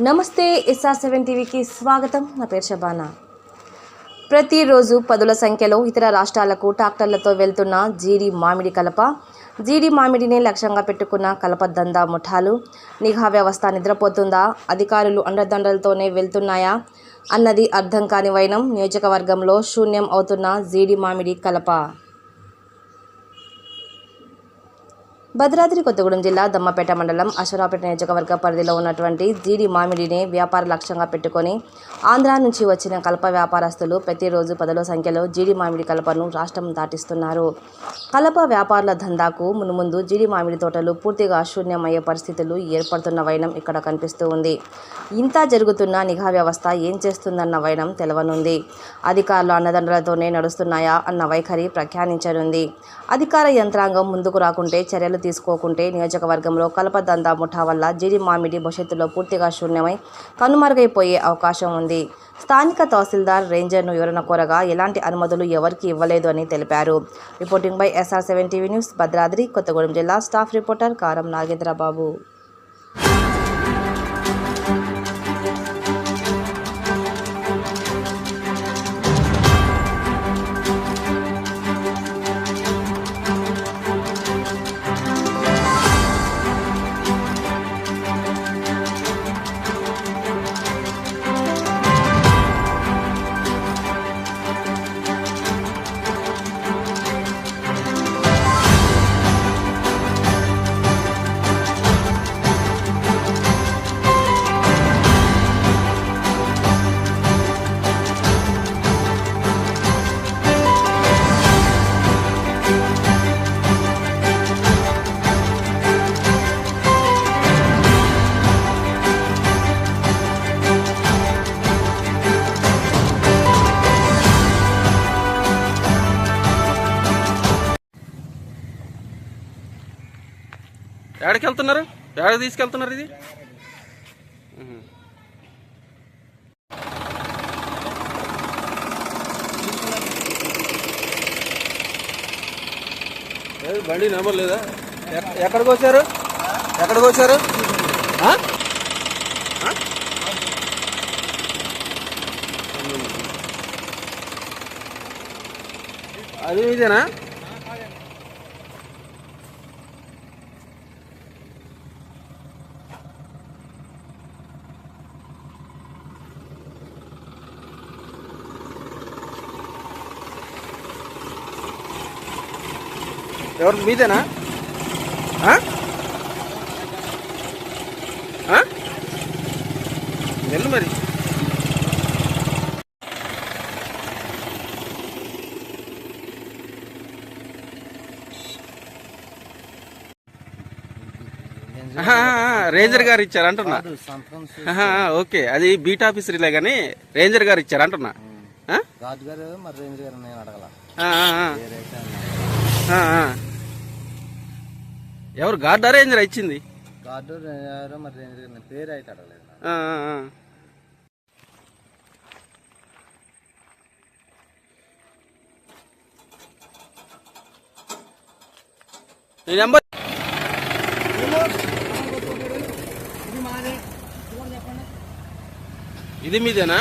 నమస్తే SR seven టీవీకి స్వాగతం. నా పేరు షబానా ప్రతిరోజు పదుల సంఖ్యలో ఇతర రాష్ట్రాలకు ట్రాక్టర్లతో వెళ్తున్న జీడి మామిడి కలప. జీడి మామిడిని లక్ష్యంగా పెట్టుకున్న కలప దందా ముఠాలు. నిఘా వ్యవస్థ నిద్రపోతుందా? అధికారులు అండదండలతోనే వెళ్తున్నాయా? అన్నది అర్థం కాని వైనం నియోజకవర్గంలో శూన్యం అవుతున్న జీడి మామిడి కలప. భద్రాద్రి కొత్తగూడెం జిల్లా దమ్మపేట మండలం అశ్వరాపేట నియోజకవర్గ పరిధిలో ఉన్నటువంటి జీడి మామిడిని వ్యాపార లక్ష్యంగా పెట్టుకొని ఆంధ్ర నుంచి వచ్చిన కలప వ్యాపారస్తులు ప్రతిరోజు పదల సంఖ్యలో జీడి మామిడి కలపను రాష్ట్రం దాటిస్తున్నారు. కలప వ్యాపారుల దందాకు మునుముందు జీడి మామిడి తోటలు పూర్తిగా శూన్యమయ్యే పరిస్థితులు ఏర్పడుతున్న వైనం ఇక్కడ కనిపిస్తూ ఉంది. ఇంత జరుగుతున్న నిఘా వ్యవస్థ ఏం చేస్తుందన్న వైనం తెలవనుంది. అధికారులు అన్నదండలతోనే నడుస్తున్నాయా అన్న వైఖరి ప్రఖ్యానించనుంది. అధికార యంత్రాంగం ముందుకు రాకుంటే చర్యలు తీసుకోకుంటే నియోజకవర్గంలో కలప దందా ముఠా వల్ల జీడి మామిడి భవిష్యత్తులో పూర్తిగా శూన్యమై కనుమరుగైపోయే అవకాశం ఉంది. స్థానిక తహసీల్దార్ రేంజర్ను వివరణ కోరగా ఎలాంటి అనుమతులు ఎవరికి ఇవ్వలేదు అని తెలిపారు. Reporting by S R seven TV news Bhadradri Kothagudem జిల్లా స్టాఫ్ రిపోర్టర్ కారం నాగేంద్రబాబు. ఎక్కడికి వెళ్తున్నారు ఎక్కడికి తీసుకెళ్తున్నారు ఇది? బండి నెంబర్ లేదా? ఎక్- ఎక్కడికి వచ్చారు? ఎక్కడికి వచ్చారు? అది మీదేనా? ఎవరు? మీదేనా? వెళ్ళు మరి. రేంజర్ గారు ఇచ్చారు అంటున్నా. ఓకే. అది బీట్ ఆఫీసర్లే కానీ రేంజర్ గారు ఇచ్చారు అంటున్నా? గార్డ్ గారు మరి రేంజ్ గారు నేను అడగల. ఎవరు? గార్డా రేంజర్ ఇచ్చింది. గార్డు మరి పేరు అయితే అడగలేదు. నీ నెంబర్ ఇది మీదేనా.